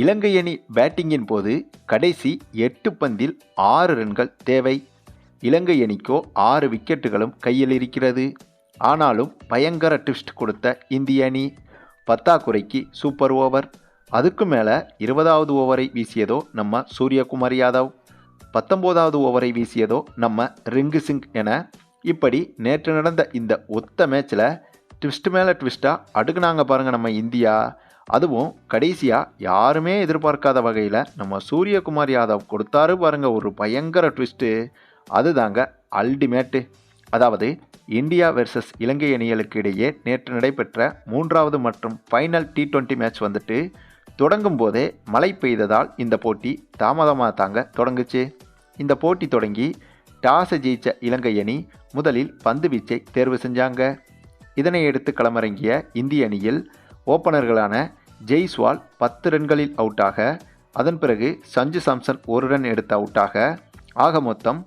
இலங்கை அணி பேட்டிங்கின் போது கடைசி எட்டு பந்தில் ஆறு ரன்கள் தேவை. இலங்கை அணிக்கோ ஆறு விக்கெட்டுகளும் கையில் இருக்கிறது. ஆனாலும் பயங்கர ட்விஸ்ட் கொடுத்த இந்திய அணி பத்தாக்குறைக்கு சூப்பர் ஓவர் அதுக்கு மேலே இருபதாவது ஓவரை வீசியதோ நம்ம சூரியகுமார் யாதவ். பத்தொம்போதாவது ஓவரை வீசியதோ நம்ம ரிங்கு சிங் என இப்படி நேற்று நடந்த இந்த ஒத்த மேட்ச்சில் ட்விஸ்ட் மேலே ட்விஸ்ட்டாக அடுக்குனாங்க பாருங்கள் நம்ம இந்தியா. அதுவும் கடைசியாக யாருமே எதிர்பார்க்காத வகையில் நம்ம சூரியகுமார் யாதவ் கொடுத்தாரு பாருங்கள் ஒரு பயங்கர ட்விஸ்ட்டு அதுதாங்க அல்டிமேட்டு அதாவது இந்தியா வெர்சஸ் இலங்கை அணிகளுக்கு இடையே நேற்று நடைபெற்ற மூன்றாவது மற்றும் ஃபைனல் டி டுவெண்ட்டி மேட்ச் வந்துட்டு தொடங்கும் போதே மழை பெய்ததால் இந்த போட்டி தாமதமாக தாங்க தொடங்குச்சு. இந்த போட்டி தொடங்கி டாஸை ஜெயிச்ச இலங்கை அணி முதலில் பந்து வீச்சை தேர்வு செஞ்சாங்க. இதனை எடுத்து களமிறங்கிய இந்திய அணியில் ஓப்பனர்களான ஜெய்ஸ்வால் பத்து ரன்களில் அவுட்டாக அதன் பிறகு சஞ்சு சாம்சன் ஒரு ரன் எடுத்து அவுட்டாக. ஆக மொத்தம்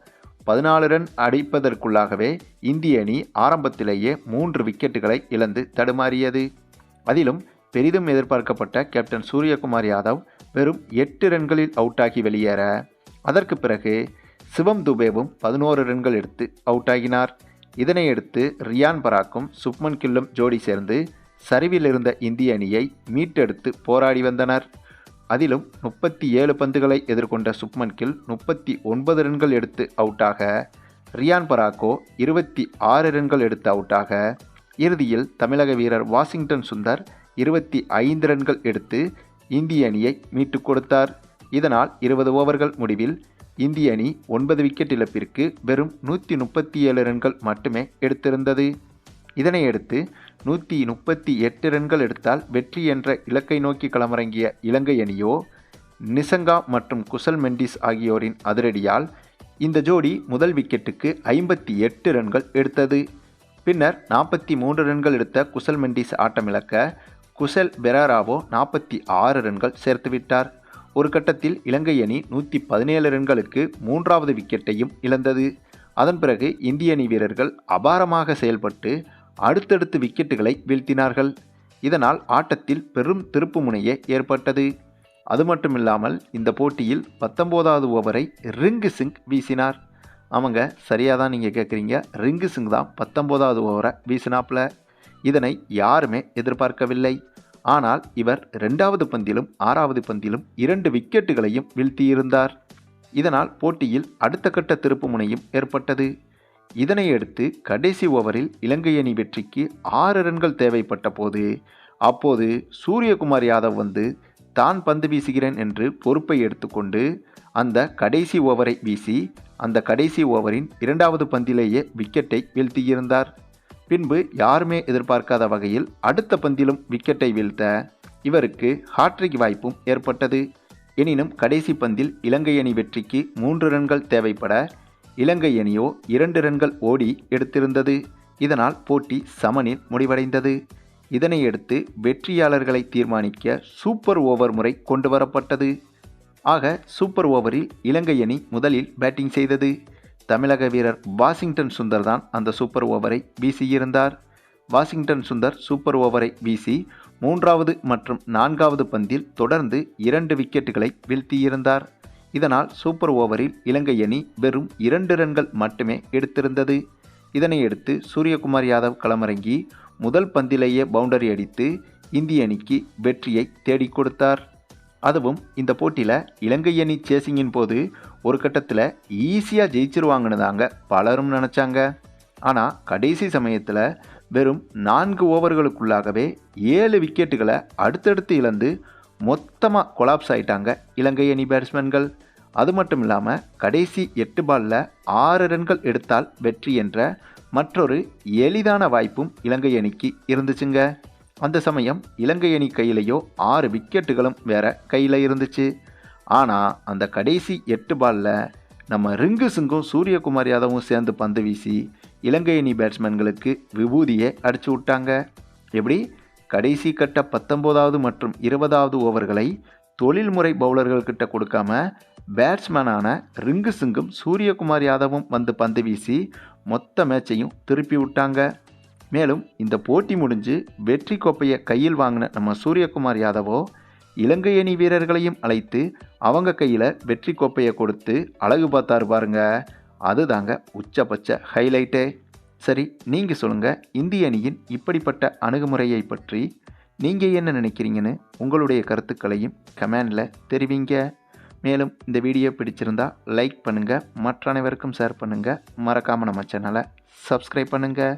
பதினாலு ரன் அடிப்பதற்குள்ளாகவே இந்திய அணி ஆரம்பத்திலேயே மூன்று விக்கெட்டுகளை இழந்து தடுமாறியது. அதிலும் பெரிதும் எதிர்பார்க்கப்பட்ட கேப்டன் சூரியகுமார் யாதவ் வெறும் எட்டு ரன்களில் அவுட்டாகி வெளியேற. அதற்கு பிறகு சிவம் துபேவும் பதினோரு ரன்கள் எடுத்து அவுட் ஆகினார் இதனையடுத்து ரியான் பராக்கும் சுப்மன் கில்லும் ஜோடி சேர்ந்து சரிவில் இருந்த இந்திய அணியை மீட்டெடுத்து போராடி வந்தனர். அதிலும் முப்பத்தி ஏழு பந்துகளை எதிர்கொண்ட சுப்மன் கில் முப்பத்தி ஒன்பது ரன்கள் எடுத்து அவுட்டாக. ரியான் பராக்கோ இருபத்தி ஆறு ரன்கள் எடுத்து அவுட்டாக. இறுதியில் தமிழக வீரர் வாஷிங்டன் சுந்தர் இருபத்தி ஐந்து ரன்கள் எடுத்து இந்திய அணியை மீட்டுக் கொடுத்தார். இதனால் இருபது ஓவர்கள் முடிவில் இந்திய அணி ஒன்பது விக்கெட் இழப்பிற்கு வெறும் நூற்றி முப்பத்தி ஏழு ரன்கள் மட்டுமே எடுத்திருந்தது. இதனையடுத்து நூற்றி முப்பத்தி எட்டு ரன்கள் எடுத்தால் வெற்றி என்ற இலக்கை நோக்கி களமிறங்கிய இலங்கை அணியோ நிசங்கா மற்றும் குசல் மெண்டிஸ் ஆகியோரின் அதிரடியால் இந்த ஜோடி முதல் விக்கெட்டுக்கு ஐம்பத்தி எட்டு ரன்கள் எடுத்தது. பின்னர் நாற்பத்தி மூன்று ரன்கள் எடுத்த குசல் மெண்டிஸ் ஆட்டமிழக்க குசல் பெராராவோ நாற்பத்தி ஆறு ரன்கள் சேர்த்துவிட்டார் ஒரு கட்டத்தில் இலங்கை அணி நூற்றி பதினேழு ரன்களுக்கு மூன்றாவது விக்கெட்டையும் இழந்தது. அதன் பிறகு இந்திய அணி வீரர்கள் அபாரமாக செயல்பட்டு அடுத்தடுத்து விக்கெட்டுகளை வீழ்த்தினார்கள். இதனால் ஆட்டத்தில் பெரும் திருப்பு முனையே ஏற்பட்டது. அது மட்டுமில்லாமல் இந்த போட்டியில் பத்தொம்போதாவது ஓவரை ரிங்கு சிங் வீசினார். அவங்க சரியாக தான் நீங்கள் கேட்குறீங்க ரிங்கு சிங் தான் பத்தொம்போதாவது ஓவரை வீசினாப்ல இதனை யாருமே எதிர்பார்க்கவில்லை. ஆனால் இவர் ரெண்டாவது பந்திலும் ஆறாவது பந்திலும் இரண்டு விக்கெட்டுகளையும் வீழ்த்தியிருந்தார். இதனால் போட்டியில் அடுத்த கட்ட திருப்பு முனையும் ஏற்பட்டது. இதனையடுத்து கடைசி ஓவரில் இலங்கை அணி வெற்றிக்கு ஆறு ரன்கள் தேவைப்பட்ட போது அப்போது சூரியகுமார் யாதவ் வந்து தான் பந்து வீசுகிறேன் என்று பொறுப்பை எடுத்துக்கொண்டு அந்த கடைசி ஓவரை வீசி அந்த கடைசி ஓவரின் இரண்டாவது பந்திலேயே விக்கெட்டை வீழ்த்தியிருந்தார். பின்பு யாருமே எதிர்பார்க்காத வகையில் அடுத்த பந்திலும் விக்கெட்டை வீழ்த்த இவருக்கு ஹாட்ரிக் வாய்ப்பும் ஏற்பட்டது. எனினும் கடைசி பந்தில் இலங்கை அணி வெற்றிக்கு மூன்று ரன்கள் தேவைப்பட இலங்கை அணியோ இரண்டு ரன்கள் ஓடி எடுத்திருந்தது. இதனால் போட்டி சமனில் முடிவடைந்தது. இதனையடுத்து வெற்றியாளர்களை தீர்மானிக்க சூப்பர் ஓவர் முறை கொண்டு வரப்பட்டது ஆக சூப்பர் ஓவரில் இலங்கை அணி முதலில் பேட்டிங் செய்தது. தமிழக வீரர் வாஷிங்டன் சுந்தர் தான் அந்த சூப்பர் ஓவரை வீசியிருந்தார். வாஷிங்டன் சுந்தர் சூப்பர் ஓவரை வீசி மூன்றாவது மற்றும் நான்காவது பந்தில் தொடர்ந்து இரண்டு விக்கெட்டுகளை வீழ்த்தியிருந்தார். இதனால் சூப்பர் ஓவரில் இலங்கை அணி வெறும் இரண்டு ரன்கள் மட்டுமே எடுத்திருந்தது. இதனையடுத்து சூரியகுமார் யாதவ் களமிறங்கி முதல் பந்திலேயே பவுண்டரி அடித்து இந்திய அணிக்கு வெற்றியை தேடிக் கொடுத்தார். அதுவும் இந்த போட்டியில் இலங்கை அணி சேசிங்கின் போது ஒரு கட்டத்தில் ஈஸியாக ஜெயிச்சிருவாங்கன்னு தாங்க பலரும் நினச்சாங்க. ஆனால் கடைசி சமயத்தில் வெறும் நான்கு ஓவர்களுக்குள்ளாகவே ஏழு விக்கெட்டுகளை அடுத்தடுத்து இழந்து மொத்தமாக கொலாப்ஸ் ஆகிட்டாங்க இலங்கை அணி பேட்ஸ்மேன்கள் அது மட்டும் இல்லாமல் கடைசி எட்டு பாலில் ஆறு ரன்கள் எடுத்தால் வெற்றி என்ற மற்றொரு எளிதான வாய்ப்பும் இலங்கை அணிக்கு இருந்துச்சுங்க. அந்த சமயம் இலங்கை அணி கையிலையோ ஆறு விக்கெட்டுகளும் வேற கையில் இருந்துச்சு. ஆனால் அந்த கடைசி எட்டு பாலில் நம்ம ரிங்கு சிங்கும் சூரியகுமார் யாதவும் சேர்ந்து பந்து வீசி இலங்கை அணி பேட்ஸ்மேன்களுக்கு விபூதியை அடிச்சு விட்டாங்க. எப்படி? கடைசி கட்ட பத்தொம்போதாவது மற்றும் இருபதாவது ஓவர்களை தொழில்முறை பவுலர்கள்கிட்ட கொடுக்காம பேட்ஸ்மேனான ரிங்கு சிங்கும் சூரியகுமார் யாதவும் வந்து பந்து வீசி மொத்த மேட்சையும் திருப்பி விட்டாங்க. மேலும் இந்த போட்டி முடிஞ்சு வெற்றி கோப்பையை கையில் வாங்கின நம்ம சூரியகுமார் யாதவோ இலங்கை அணி வீரர்களையும் அழைத்து அவங்க கையில் வெற்றி கோப்பையை கொடுத்து அழகு பார்த்தாரு பாருங்க. அதுதாங்க உச்சபட்ச ஹைலைட்டே சரி நீங்கள் சொல்லுங்கள் இந்திய அணியின் இப்படிப்பட்ட அணுகுமுறையை பற்றி நீங்கள் என்ன நினைக்கிறீங்கன்னு உங்களுடைய கருத்துக்களையும் கமெண்டில் தெரிவிங்க. மேலும் இந்த வீடியோ பிடிச்சிருந்தா லைக் பண்ணுங்கள் மற்ற அனைவருக்கும் ஷேர் பண்ணுங்கள் மறக்காமல் நம்ம சேனலை சப்ஸ்கிரைப் பண்ணுங்கள்